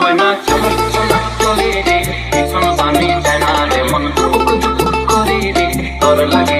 Vai na chole chole chole re, sono sami jana re, mon dhuk dhuk kore re, tor lage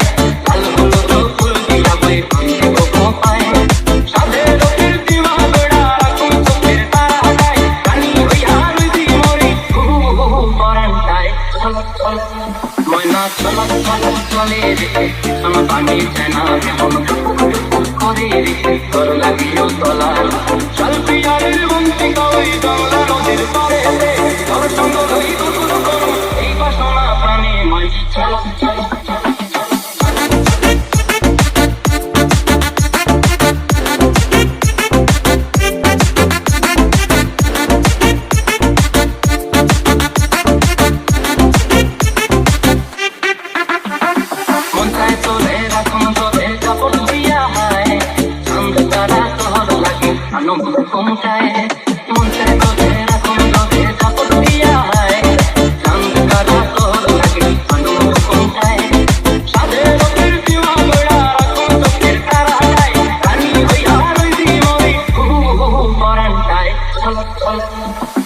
ময়না চলা চলা চলে রে সোনা পানি চেনা কেমন করে রে তোর লাগিও তলা চল পিয়ারের বন্তি কই বাংলা নদীর পারে তোর সঙ্গ হই তো এই বাসনা প্রাণে ময় চলা চলা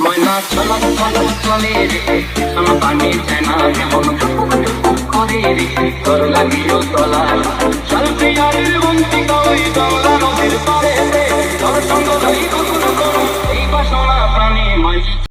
ময়না চলক চলক চলে রে সোনা পানি চেনা যেমন করে রে তোর লাগিও তলা চল প্রিয়ারের বন্তি কই গঙ্গা নদীর পারে